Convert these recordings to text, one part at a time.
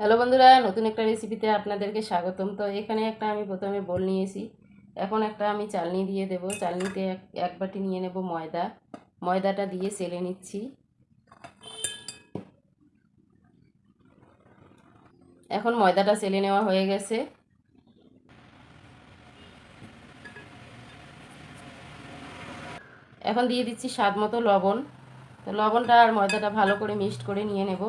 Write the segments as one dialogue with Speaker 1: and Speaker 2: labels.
Speaker 1: Hello বন্ধুরা, নতুন একটা রেসিপিতে আপনাদেরকে স্বাগতম। তো এখানে একটা আমি প্রথমে বোল নিয়েছি। এখন একটা আমি চালনি দিয়ে দেব। চালনিতে এক বাটি নিয়ে নেব ময়দা। ময়দাটা দিয়ে সেলে নিচ্ছি। এখন ময়দাটা সেলে নেওয়া হয়ে গেছে। এখন দিয়ে দিচ্ছি স্বাদ মতো লবণ। তো লবণটা আর ময়দাটা ভালো করে মিক্সড করে নিয়ে নেব।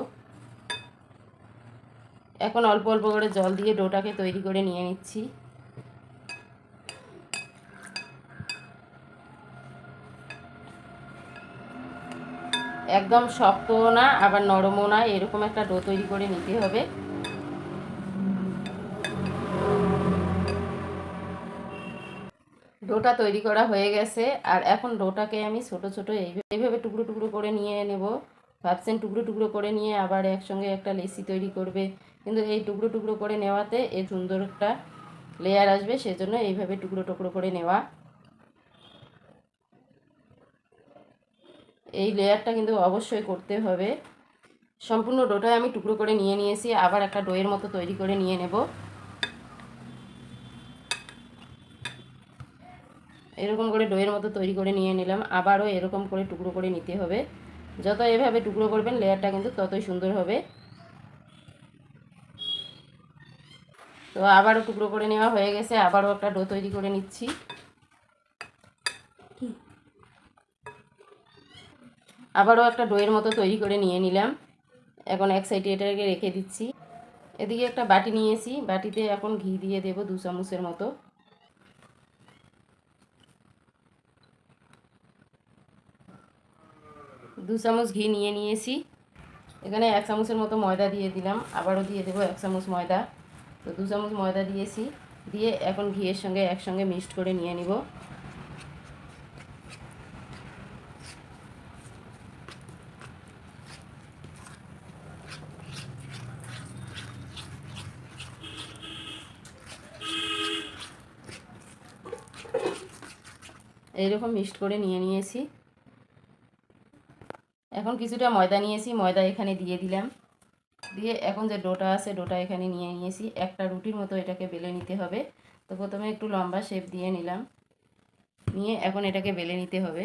Speaker 1: এখন অল্প অল্প করে জল দিয়ে ডোটাকে তৈরি করে নিয়ে নিচ্ছি। একদম শক্তও না, আবার নরমও না, এরকম একটা ডো তৈরি করে নিতে হবে। ডোটা তৈরি করা হয়ে গেছে, আর এখন ডোটাকে আমি ছোট ছোট এইভাবে টুকরো টুকরো করে নিয়ে নেব। ভাবছেন টুকরো টুকরো করে নিয়ে আবার একসঙ্গে একটা লেসি তৈরি করবে। কিন্তু এই টুকরো টুকরো করে নেওয়াতে এই সুন্দর একটা লেয়ার আসবে, সেজন্য এইভাবে টুকরো টুকরো করে নেওয়া। এই লেয়ারটা কিন্তু অবশ্যই করতে হবে। সম্পূর্ণ ডোটায় আমি টুকরো করে নিয়ে নিয়েছি, আবার একটা ডোয়ের মতো তৈরি করে নিয়ে নেব। এরকম করে ডোয়ের মতো তৈরি করে নিয়ে নিলাম, আবারও এরকম করে টুকরো করে নিতে হবে। যত এভাবে টুকরো করবেন, লেয়ারটা কিন্তু ততই সুন্দর হবে। তো আবারও টুকরো করে নেওয়া হয়ে গেছে, আবারও একটা ডো তৈরি করে নিচ্ছি। আবারও একটা ডোয়ের মতো তৈরি করে নিয়ে নিলাম। এখন এক সাইডে এটাকে রেখে দিচ্ছি। এদিকে একটা বাটি নিয়েছি, বাটিতে এখন ঘি দিয়ে দেব দু চামচের মতো। দু চামচ ঘি নিয়ে নিয়েছি। এখানে এক চামচের মতো ময়দা দিয়ে দিলাম। আবারও দিয়ে দেবো এক চামচ ময়দা। তো দু চামচ ময়দা দিয়েছি। দিয়ে এখন ঘিয়ের সঙ্গে একসঙ্গে মিক্সড করে নিয়ে নিব। এইরকম মিক্সড করে নিয়ে নিয়েছি। এখন কিছুটা ময়দা নিয়েছি, ময়দা এখানে দিয়ে দিলাম। দিয়ে এখন যে ডোটা আছে, ডোটা এখানে নিয়ে নিয়েছি। একটা রুটির মতো এটাকে বেলে নিতে হবে। তো প্রথমে একটু লম্বা শেপ দিয়ে নিলাম। নিয়ে এখন এটাকে বেলে নিতে হবে।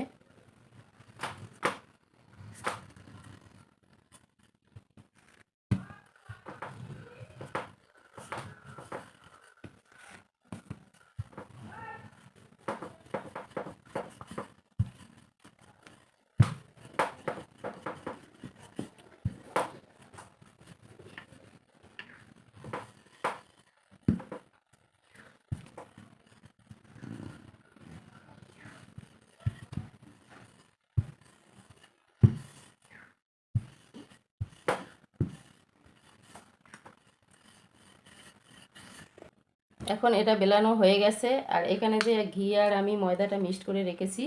Speaker 1: এখন এটা বেলানো হয়ে গেছে। আর এখানে যে ঘি আর আমি ময়দাটা মিক্সড করে রেখেছি,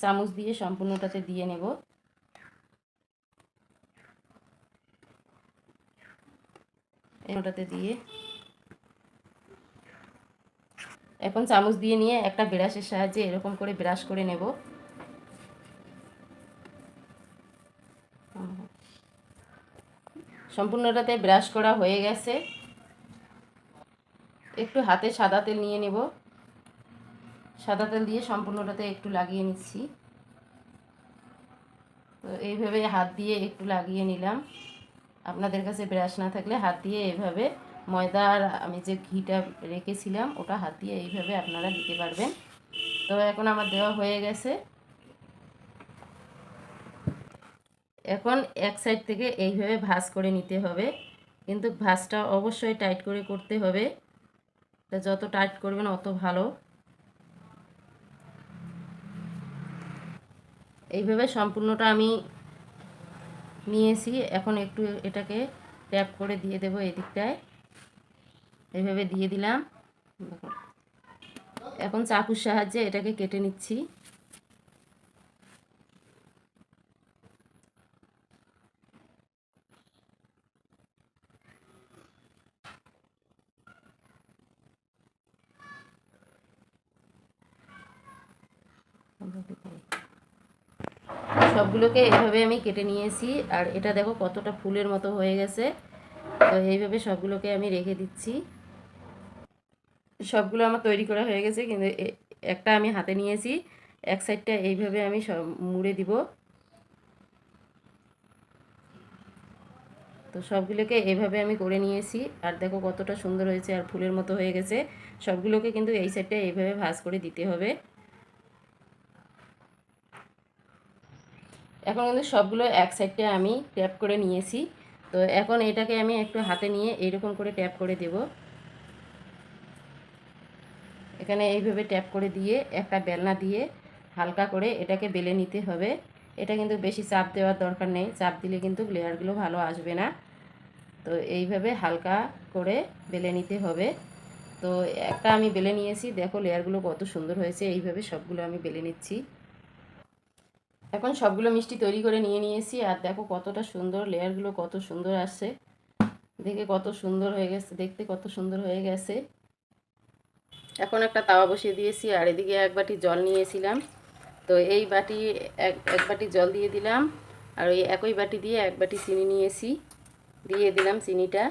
Speaker 1: চামচ দিয়ে সম্পূর্ণটাতে দিয়ে নেব। দিয়ে। এখন চামচ দিয়ে নিয়ে একটা ব্রাশের সাহায্যে এরকম করে ব্রাশ করে নেব। সম্পূর্ণটাতে ব্রাশ করা হয়ে গেছে। একটু হাতে সাদা তেল নিয়ে নেব। সাদা তেল দিয়ে সম্পূর্ণটাতে একটু লাগিয়ে নিচ্ছি। তো এইভাবে হাত দিয়ে একটু লাগিয়ে নিলাম। আপনাদের কাছে ব্রাশ না থাকলে হাত দিয়ে এইভাবে ময়দা আর আমি যে ঘিটা রেখেছিলাম, ওটা হাত দিয়ে এইভাবে আপনারা দিতে পারবেন। তো এখন আমার দেওয়া হয়ে গেছে। এখন এক সাইড থেকে এইভাবে ভাজ করে নিতে হবে। কিন্তু ভাজটা অবশ্যই টাইট করে করতে হবে। এটা যত টাইট করবেন অত ভালো। এইভাবে সম্পূর্ণটা আমি নিয়েছি। এখন একটু এটাকে ট্যাপ করে দিয়ে দেবো এদিকটায়। এইভাবে দিয়ে দিলাম। এখন চাকুর সাহায্যে এটাকে কেটে নিচ্ছি। সবগুলোকে এভাবে আমি কেটে নিয়েছি, আর এটা দেখো কতটা ফুলের মতো হয়ে গেছে। তো এইভাবে সবগুলোকে আমি রেখে দিচ্ছি। সবগুলো আমার তৈরি করা হয়ে গেছে, কিন্তু একটা আমি হাতে নিয়েছি। এক সাইডটা এইভাবে আমি সব মুড়ে দিব। তো সবগুলোকে এভাবে আমি করে নিয়েছি, আর দেখো কতটা সুন্দর হয়েছে, আর ফুলের মতো হয়ে গেছে। সবগুলোকে কিন্তু এই সাইডটা এইভাবে ভাজ করে দিতে হবে। এখন কিন্তু সবগুলো এক সাইডে আমি ট্যাপ করে নিয়েছি। তো এখন এটাকে আমি একটু হাতে নিয়ে এইরকম করে ট্যাপ করে দেব। এখানে এইভাবে ট্যাপ করে দিয়ে একটা বেলনা দিয়ে হালকা করে এটাকে বেলে নিতে হবে। এটা কিন্তু বেশি চাপ দেওয়ার দরকার নেই। চাপ দিলে কিন্তু লেয়ারগুলো ভালো আসবে না। তো এইভাবে হালকা করে বেলে নিতে হবে। তো একটা আমি বেলে নিয়েছি। দেখো লেয়ারগুলো কত সুন্দর হয়েছে। এইভাবে সবগুলো আমি বেলে নিচ্ছি। এখন সবগুলো মিষ্টি তৈরি করে নিয়ে নিয়েছি, আর দেখো কতটা সুন্দর, লেয়ারগুলো কত সুন্দর আসছে। দেখে কত সুন্দর হয়ে গেছে, দেখতে কত সুন্দর হয়ে গেছে। এখন একটা তাওয়া বসিয়ে দিয়েছি, আর এদিকে এক বাটি জল নিয়েছিলাম। তো এই বাটি, এক এক বাটি জল দিয়ে দিলাম, আর ওই একই বাটি দিয়ে এক বাটি চিনি নিয়েছি। দিয়ে দিলাম চিনিটা।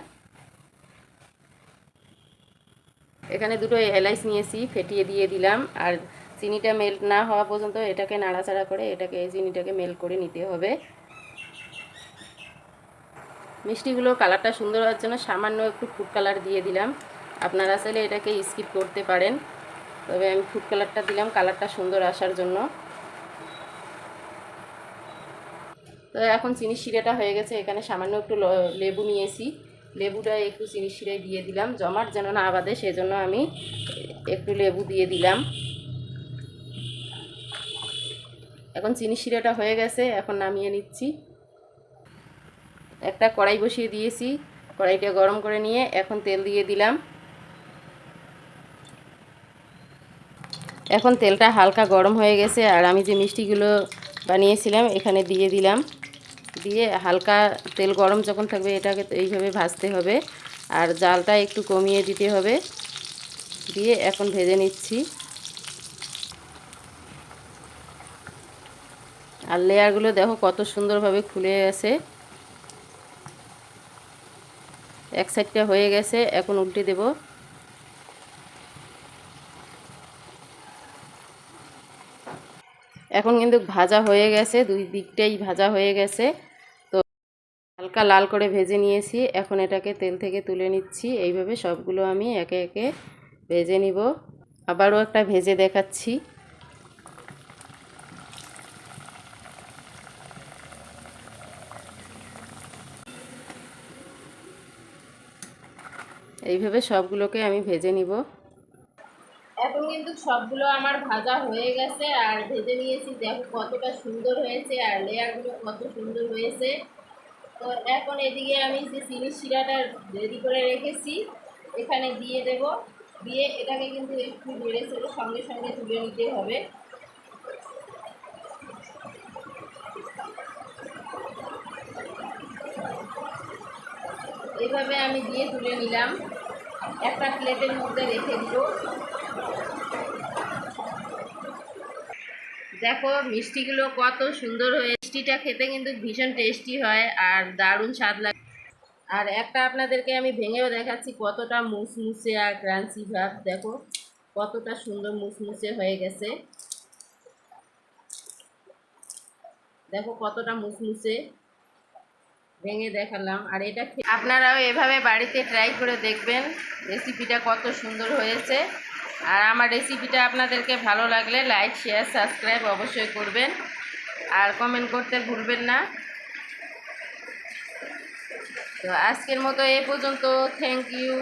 Speaker 1: এখানে দুটো এলাইচ নিয়েছি, ফেটিয়ে দিয়ে দিলাম, আর চিনিটা মেল্ট না হওয়া পর্যন্ত এটাকে নাড়াচাড়া করে এটাকে এই চিনিটাকে মেল্ট করে নিতে হবে। মিষ্টিগুলো কালারটা সুন্দর হওয়ার জন্য সামান্য একটু ফুড কালার দিয়ে দিলাম। আপনারা চাইলে এটাকে স্কিপ করতে পারেন। তবে আমি ফুড কালারটা দিলাম কালারটা সুন্দর আসার জন্য। তো এখন চিনি শিরাটা হয়ে গেছে, এখানে সামান্য একটু লেবু নিয়েছি। লেবুটা একটু চিনি শিরায় দিয়ে দিলাম। জমাট যেন না বাঁধে, সেজন্য আমি একটু লেবু দিয়ে দিলাম। এখন চিনি শিরাটা হয়ে গেছে, এখন নামিয়ে নিচ্ছি। একটা কড়াই বসিয়ে দিয়েছি, কড়াইটা গরম করে নিয়ে এখন তেল দিয়ে দিলাম। এখন তেলটা হালকা গরম হয়ে গেছে, আর আমি যে মিষ্টিগুলো বানিয়েছিলাম এখানে দিয়ে দিলাম। দিয়ে হালকা তেল গরম যখন থাকবে, এটাকে এইভাবে ভাজতে হবে, আর জালটা একটু কমিয়ে দিতে হবে। দিয়ে এখন ভেজে নিচ্ছি। আর লেয়ারগুলো দেখো কত সুন্দরভাবে খুলে গেছে। এক সাইডটা হয়ে গেছে, এখন উল্টে দেব। এখন কিন্তু ভাজা হয়ে গেছে, দুই দিকটাই ভাজা হয়ে গেছে। তো হালকা লাল করে ভেজে নিয়েছি, এখন এটাকে তেল থেকে তুলে নিচ্ছি। এইভাবে সবগুলো আমি একে একে ভেজে নিব। আবারও একটা ভেজে দেখাচ্ছি। এইভাবে সবগুলোকে আমি ভেজে নিব। এখন কিন্তু সবগুলো আমার ভাজা হয়ে গেছে আর ভেজে নিয়েছি। দেখো কতটা সুন্দর হয়েছে আর লেয়ারগুলো কত সুন্দর হয়েছে। তো এখন এদিকে আমি যে চিনি শিরাটা রেডি করে রেখেছি, এখানে দিয়ে দেব। দিয়ে এটাকে কিন্তু একটু বেড়ে চলে সঙ্গে সঙ্গে তুলে নিতে হবে। এইভাবে আমি দিয়ে তুলে নিলাম। একটা প্লেটের মধ্যে রেখে দিব দেখো, মিষ্টিগুলো কত সুন্দর হয়ে মিষ্টিটা খেতে কিন্তু ভীষণ টেস্টি হয় আর দারুণ স্বাদ লাগে। আর একটা আপনাদেরকে আমি ভেঙেও দেখাচ্ছি, কতটা মুসমুসে আর ক্রাঞ্চি ভাব। দেখো, কতটা সুন্দর মুসমুসে হয়ে গেছে। দেখো, কতটা মুসমুসে। ভেঙে দেখালাম। আর এটা আপনারাও এভাবে বাড়িতে ট্রাই করে দেখবেন রেসিপিটা কত সুন্দর হয়েছে। আর আমার রেসিপিটা আপনাদেরকে ভালো লাগলে লাইক শেয়ার সাবস্ক্রাইব অবশ্যই করবেন। আর কমেন্ট করতে ভুলবেন না। তো আজকের মতো এ পর্যন্ত। Thank you